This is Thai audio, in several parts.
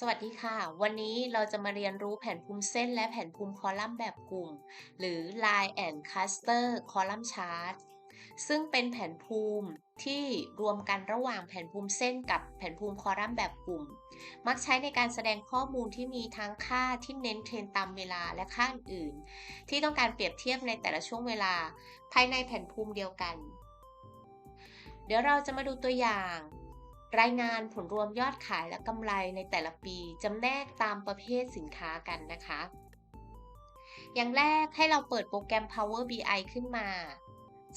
สวัสดีค่ะ วันนี้เราจะมาเรียนรู้แผนภูมิเส้นและแผนภูมิคอลัมน์แบบกลุ่ม หรือ Line and Cluster Column Chart ซึ่งเป็นแผนภูมิที่รวมกันระหว่างแผนภูมิเส้นกับแผนภูมิคอลัมน์แบบกลุ่ม มักใช้ในการแสดงข้อมูลที่มีทั้งค่าที่เน้นเทรนตามเวลาและค่าอื่น ที่ต้องการเปรียบเทียบในแต่ละช่วงเวลา ภายในแผนภูมิเดียวกัน เดี๋ยวเราจะมาดูตัวอย่าง รายงานผลรวมยอดขายและกำไรในแต่ละปีจำแนกตามประเภทสินค้ากันนะคะ อย่างแรกให้เราเปิดโปรแกรม Power BI ขึ้นมา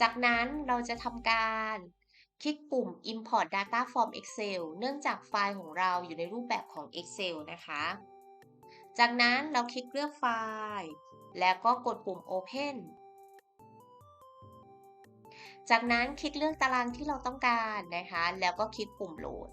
จากนั้นเราจะทำการคลิกปุ่ม Import Data from Excel เนื่องจากไฟล์ของเราอยู่ในรูปแบบของ Excel นะคะ จากนั้นเราคลิกเลือกไฟล์ แล้วก็กดปุ่ม Open จากนั้นคลิกเลือกตารางที่เราต้องการนะคะ แล้วก็คลิกปุ่มโหลด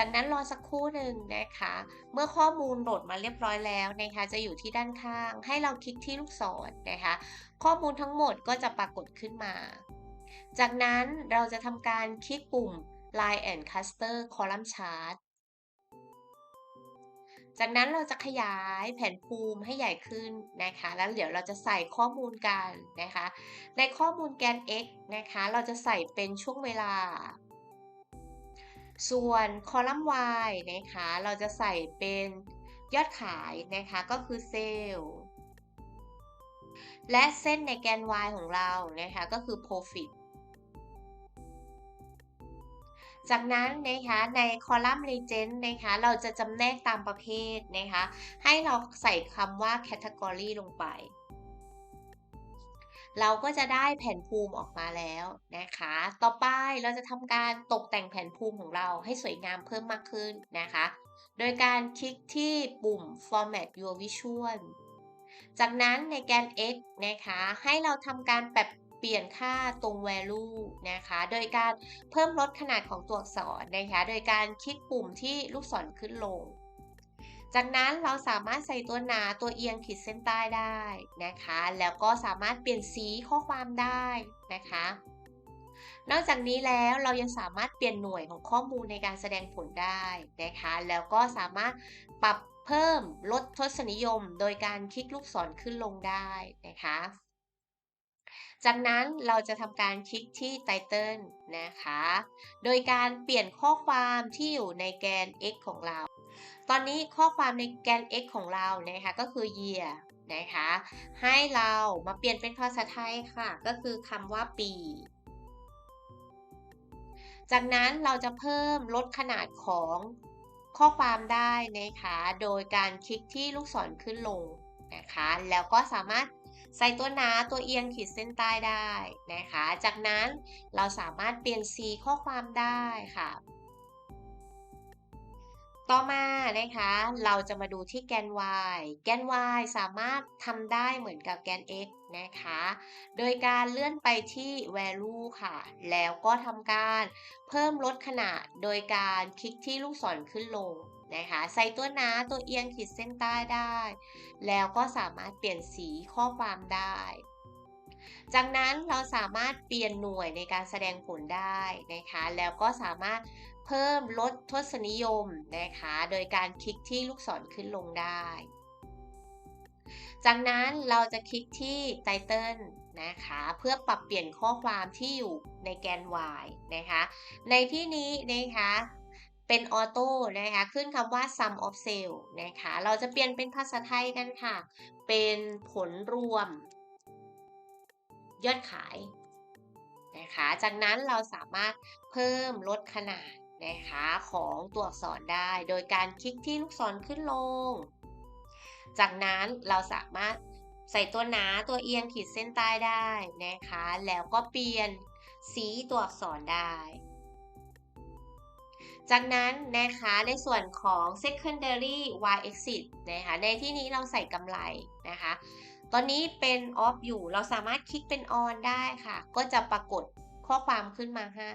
จากนั้นรอสักครู่หนึ่งนะคะ เมื่อข้อมูลโหลดมาเรียบร้อยแล้วนะคะ จะอยู่ที่ด้านข้าง ให้เราคลิกที่ลูกศรนะคะ ข้อมูลทั้งหมดก็จะปรากฏขึ้นมา จากนั้นเราจะทำการคลิกปุ่ม Line and Cluster Column Chart จากนั้นเราจะขยายแผนภูมิให้ใหญ่ขึ้นนะคะ แล้วเดี๋ยวเราจะใส่ข้อมูลกันนะคะ ในข้อมูลแกน x นะคะ เราจะใส่เป็นช่วงเวลา ส่วนคอลัมน์ y นะคะ เราจะใส่เป็นยอดขายนะคะ ก็คือเซลล์และเส้นในแกน y ของเรานะคะ ก็คือ profit จากนั้นนะคะในคอลัมน์ Legend นะคะเราจะจำแนกตามประเภทนะคะให้เราใส่คำว่า Category ลงไป เราก็จะได้แผนภูมิออกมาแล้วนะคะ ต่อไปเราจะทำการตกแต่งแผนภูมิของเราให้สวยงามเพิ่มมากขึ้นนะคะ โดยการคลิกที่ปุ่ม Format Your Visual จากนั้นในแกน x นะคะให้เราทำการแบบ เปลี่ยนค่าตรง value นะคะ โดยการเพิ่มลดขนาดของตัวอักษรนะคะ โดยการคลิกปุ่มที่ลูกศรขึ้นลง จากนั้นเราสามารถใส่ตัวหนาตัวเอียงขีดเส้นใต้ได้นะคะ แล้วก็สามารถเปลี่ยนสีข้อความได้นะคะนอกจากนี้แล้วเรายังสามารถเปลี่ยนหน่วยของข้อมูลในการแสดงผลได้นะคะ แล้วก็สามารถปรับเพิ่มลดทศนิยม โดยการคลิกลูกศรขึ้นลงได้นะคะ จากนั้นเราจะทำการคลิกที่ Title นะคะ โดยการเปลี่ยนข้อความที่อยู่ในแกน x ของเรา ตอนนี้ข้อความในแกน x ของเรานะคะก็คือ year นะคะ ให้เรามาเปลี่ยนเป็นภาษาไทยค่ะ ก็คือคำว่าปี จากนั้นเราจะเพิ่มลดขนาดของข้อความได้นะคะ โดยการคลิกที่ลูกศรขึ้นลงนะคะ แล้วก็สามารถ ใส่ตัวหนาตัวเอียงขีดเส้นใต้ได้นะคะ จากนั้นเราสามารถเปลี่ยนสีข้อความได้ค่ะ ต่อมานะคะ เราจะมาดูที่แกน y แกน y สามารถทำได้เหมือนกับแกน x นะคะ โดยการเลื่อนไปที่ value ค่ะ แล้วก็ทำการเพิ่มลดขนาดโดยการคลิกที่ลูกศรขึ้นลง นะคะใส่ตัวหนาตัวเอียงขีดเส้นใต้ได้ แล้วก็สามารถเปลี่ยนสีข้อความได้ จากนั้นเราสามารถเปลี่ยนหน่วยในการแสดงผลได้นะคะ แล้วก็สามารถเพิ่มลดทศนิยมนะคะ โดยการคลิกที่ลูกศรขึ้นลงได้ จากนั้นเราจะคลิกที่ Title นะคะ เพื่อปรับเปลี่ยนข้อความที่อยู่ในแกน y นะคะ ในที่นี้นะคะ เป็นออโต้นะคะ ขึ้นคำว่า sum of sale นะคะ เราจะเปลี่ยนเป็นภาษาไทยกันค่ะ เป็นผลรวม ยอดขายนะคะ จากนั้นเราสามารถเพิ่มลดขนาดนะคะของตัวอักษรได้ โดยการคลิกที่ลูกศรขึ้นลง จากนั้นเราสามารถใส่ตัวหนาตัวเอียงขีดเส้นใต้ได้นะคะ แล้วก็เปลี่ยนสีตัวอักษรได้ จากนั้นนะคะในส่วนของ secondary y exit นะคะในที่นี้เราใส่กำไรนะคะ ตอนนี้เป็น off อยู่เราสามารถคลิกเป็น on ได้ค่ะ ก็จะปรากฏข้อความขึ้นมาให้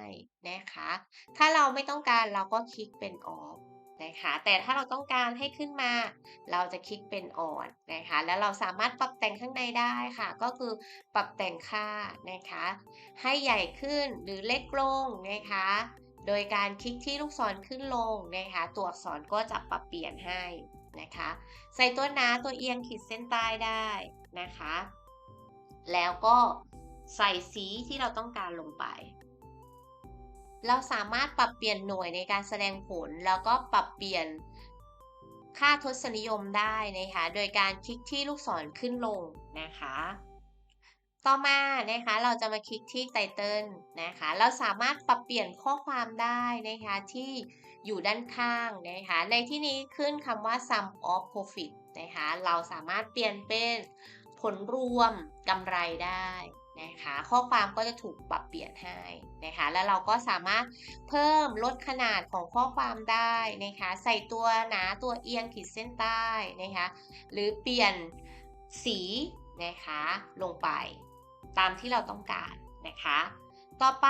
นะคะ ถ้าเราไม่ต้องการเราก็คลิกเป็น off นะคะแต่ถ้าเราต้องการให้ขึ้นมา เราจะคลิกเป็น on นะคะ แล้วเราสามารถปรับแต่งข้างในได้ค่ะ ก็คือปรับแต่งค่านะคะ ให้ใหญ่ขึ้นหรือเล็กลงนะคะ โดยการคลิกที่ลูกศรขึ้นลงนะคะ ตัวอักษรก็จะปรับเปลี่ยนให้นะคะ ใส่ตัวหนาตัวเอียงขีดเส้นใต้ได้นะคะ แล้วก็ใส่สีที่เราต้องการลงไป เราสามารถปรับเปลี่ยนหน่วยในการแสดงผล แล้วก็ปรับเปลี่ยนค่าทศนิยมได้นะคะ โดยการคลิกที่ลูกศรขึ้นลงนะคะ ต่อมานะคะเราจะมาคลิกที่ไตเติลนะคะเราสามารถปรับเปลี่ยนข้อความได้นะคะที่อยู่ด้านข้างนะคะในที่นี้ขึ้นคำว่า sum of profit นะคะเราสามารถเปลี่ยนเป็นผลรวมกำไรได้นะคะข้อความก็จะถูกปรับเปลี่ยนให้นะคะแล้วเราก็สามารถเพิ่มลดขนาดของข้อความได้นะคะใส่ตัวหนาตัวเอียงขีดเส้นใต้นะคะหรือเปลี่ยนสีนะคะลงไป ตามที่เราต้องการนะคะ ต่อไป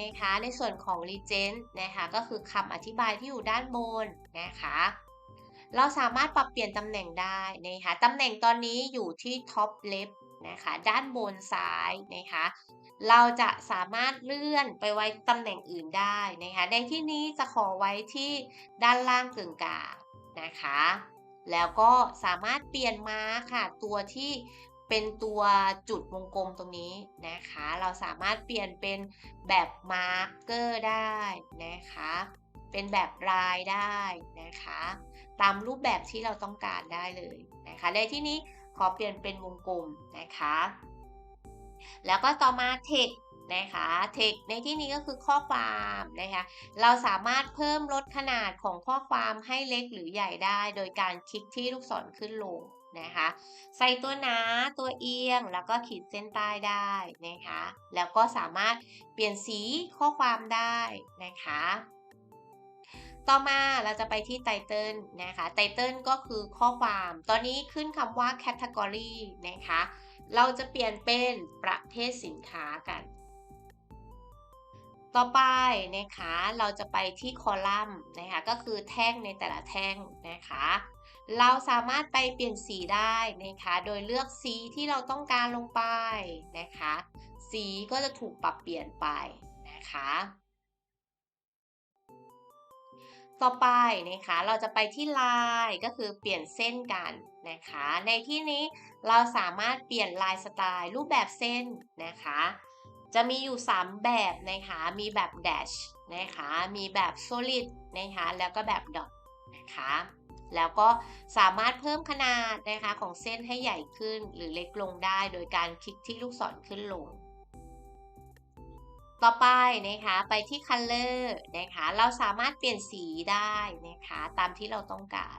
นะคะในส่วนของ Legend นะคะก็คือคำอธิบายที่อยู่ด้านบนนะคะเราสามารถปรับเปลี่ยนตำแหน่งได้นะคะตำแหน่งตอนนี้อยู่ที่ Top Left นะคะด้านบนซ้ายนะคะเราจะสามารถเลื่อนไปไว้ตำแหน่งอื่นได้นะคะในที่นี้จะขอไว้ที่ด้านล่างกึ่งกลางนะคะ แล้วก็สามารถเปลี่ยนมาค่ะตัวที่ เป็นตัวจุดวงกลมตรงนี้นะคะ เราสามารถเปลี่ยนเป็นแบบมาร์กเกอร์ได้นะคะ เป็นแบบลายได้นะคะ ตามรูปแบบที่เราต้องการได้เลยนะคะ ในที่นี้ขอเปลี่ยนเป็นวงกลมนะคะ แล้วก็ต่อมา text นะคะ text ในที่นี้ก็คือข้อความนะคะ เราสามารถเพิ่มลดขนาดของข้อความให้เล็กหรือใหญ่ได้ โดยการคลิกที่ลูกศรขึ้นลง นะคะ ใส่ตัวหนาตัวเอียงแล้วก็ขีดเส้นใต้ได้นะคะ แล้วก็สามารถเปลี่ยนสีข้อความได้นะคะ ต่อมาเราจะไปที่ไตเติลนะคะ ไตเติลก็คือข้อความ ตอนนี้ขึ้นคำว่า category นะคะ เราจะเปลี่ยนเป็นประเภทสินค้ากันต่อไปนะคะเราจะไปที่คอลัมน์นะคะก็คือแท่งในแต่ละแท่งนะคะ เราสามารถไปเปลี่ยนสีได้นะคะ โดยเลือกสีที่เราต้องการลงไปนะคะ สีก็จะถูกปรับเปลี่ยนไปนะคะ ต่อไปนะคะ เราจะไปที่ลายก็คือเปลี่ยนเส้นกันนะคะ ในที่นี้เราสามารถเปลี่ยนลายสไตล์รูปแบบเส้นนะคะ จะมีอยู่ 3 แบบนะคะ มีแบบ dash นะคะ มีแบบ solid นะคะ แล้วก็แบบ dot นะคะ แล้วก็สามารถเพิ่มขนาดนะคะของเส้นให้ใหญ่ขึ้นหรือเล็กลงได้โดยการคลิกที่ลูกศรขึ้นลง ต่อไปนะคะไปที่ color นะคะเราสามารถเปลี่ยนสีได้นะคะตามที่เราต้องการ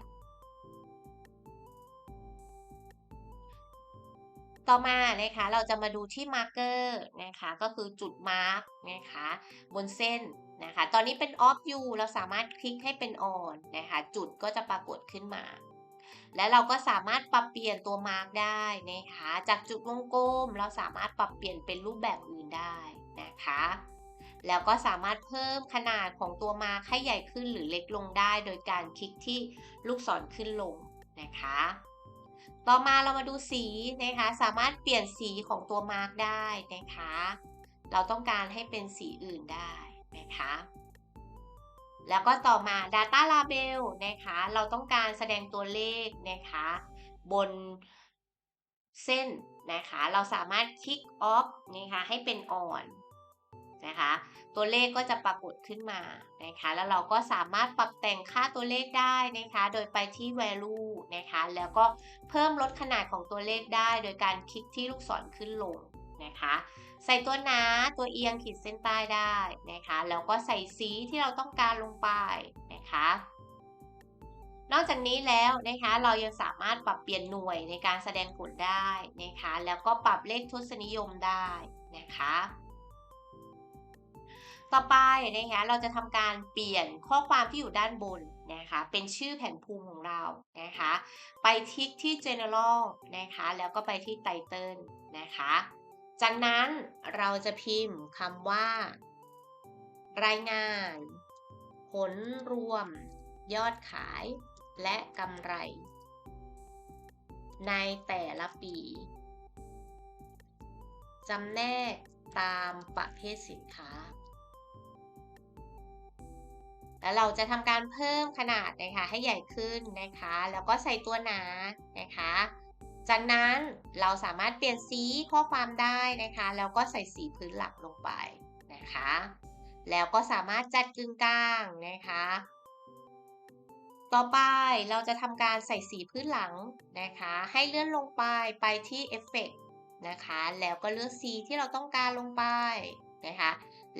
ต่อมานะคะเราจะมาดูที่มาร์กเกอร์นะคะก็คือจุดมาร์กนะคะบนเส้น นะคะ ตอนนี้เป็น off you เราสามารถคลิกให้เป็น on นะคะ จุดก็จะปรากฏขึ้นมา และเราก็สามารถปรับเปลี่ยนตัวมาร์กได้นะคะ จากจุดวงกลม เราสามารถปรับเปลี่ยนเป็นรูปแบบอื่นได้นะคะ แล้วก็สามารถเพิ่มขนาดของตัวมาร์กให้ใหญ่ขึ้นหรือเล็กลงได้ โดยการคลิกที่ลูกศรขึ้นลงนะคะ ต่อมาเรามาดูสีนะคะ สามารถเปลี่ยนสีของตัวมาร์กได้นะคะ เราต้องการให้เป็นสีอื่นได้ นะคะ แล้วก็ต่อมา Data Label นะคะ เราต้องการแสดงตัวเลขนะคะ บนเส้นนะคะ เราสามารถคลิก off นะคะให้เป็น on นะคะ ตัวเลขก็จะปรากฏขึ้นมานะคะ แล้วเราก็สามารถปรับแต่งค่าตัวเลขได้นะคะ โดยไปที่ value นะคะ แล้วก็เพิ่มลดขนาดของตัวเลขได้ โดยการคลิกที่ลูกศรขึ้นลงนะคะ ใส่ตัวหนาตัวเอียงขีดเส้นใต้ได้นะคะ แล้วก็ใส่สีที่เราต้องการลงไปนะคะ นอกจากนี้แล้วนะคะเรายังสามารถปรับเปลี่ยนหน่วยในการแสดงผลได้นะคะ แล้วก็ปรับเลขทศนิยมได้นะคะต่อไปนะคะเราจะทำการเปลี่ยนข้อความที่อยู่ด้านบนนะคะเป็นชื่อแผนภูมิของเรานะคะ ไปคลิกที่ general นะคะแล้วก็ไปที่ title นะคะ จากนั้นเราจะพิมพ์คำว่า รายงาน ผลรวม ยอดขาย และกำไร ในแต่ละปีจำแนกตามประเภทสินค้า แล้วเราจะทำการเพิ่มขนาดนะคะให้ใหญ่ขึ้นนะคะ แล้วก็ใส่ตัวหนานะคะ จากนั้นเราสามารถเปลี่ยนสีข้อความได้นะคะ แล้วก็ใส่สีพื้นหลักลงไปนะคะ แล้วก็สามารถจัดกึ่งกลางนะคะ ต่อไปเราจะทำการใส่สีพื้นหลังนะคะ ให้เลื่อนลงไปไปที่เอฟเฟกนะคะ แล้วก็เลือกสีที่เราต้องการลงไปนะคะ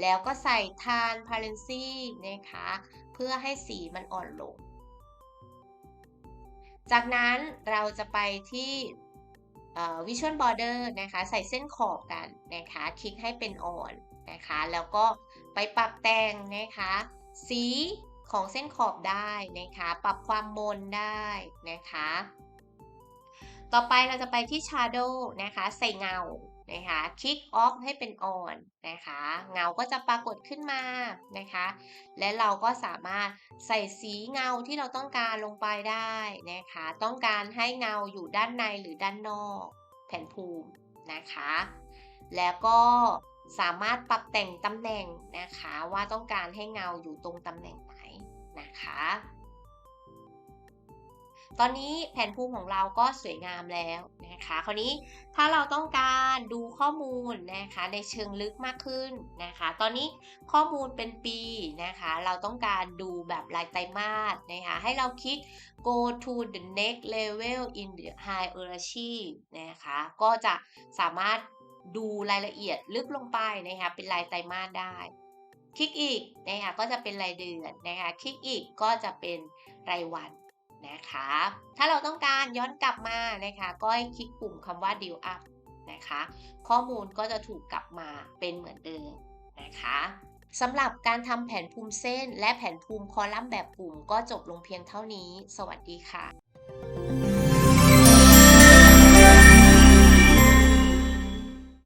แล้วก็ใส่ transparency นะคะ เพื่อให้สีมันอ่อนลง จากนั้นเราจะไปที่ Visual Border นะคะ ใส่เส้นขอบกันนะคะ คลิกให้เป็นอ่อนนะคะ แล้วก็ไปปรับแต่งนะคะ สีของเส้นขอบได้นะคะ ปรับความมนได้นะคะ ต่อไปเราจะไปที่ Shadow นะคะ ใส่เงา นะคะคลิก off ให้เป็น on นะคะเงาก็จะปรากฏขึ้นมานะคะและเราก็สามารถใส่สีเงาที่เราต้องการลงไปได้นะคะต้องการให้เงาอยู่ด้านในหรือด้านนอกแผ่นภูมินะคะแล้วก็สามารถปรับแต่งตำแหน่งนะคะว่าต้องการให้เงาอยู่ตรงตำแหน่งไหนนะคะตอนนี้แผนภูมิของเราก็สวยงามแล้วนะคะ คราวนี้ถ้าเราต้องการ อมูลนะคะในเชิงลึกมากขึ้นนะคะ ตอนนี้ข้อมูลเป็นปีนะคะ เราต้องการดูแบบรายไตรมาสนะคะ ให้เราคลิก go to the next level in the hierarchy นะคะ ก็จะสามารถดูรายละเอียดลึกลงไปนะคะ เป็นรายไตรมาสได้คลิกอีกนะคะก็จะเป็นรายเดือนนะคะคลิกอีกก็จะเป็นรายวันนะคะ ถ้าเราต้องการย้อนกลับมานะคะ ก็ให้คลิกปุ่มคำว่า deal up นะคะ ข้อมูลก็จะถูกกลับมาเป็นเหมือนเดิมนะคะสำหรับการทำแผนภูมิเส้น และแผนภูมิคอลัมน์แบบกลุ่มก็จบลงเพียงเท่านี้ สวัสดีค่ะ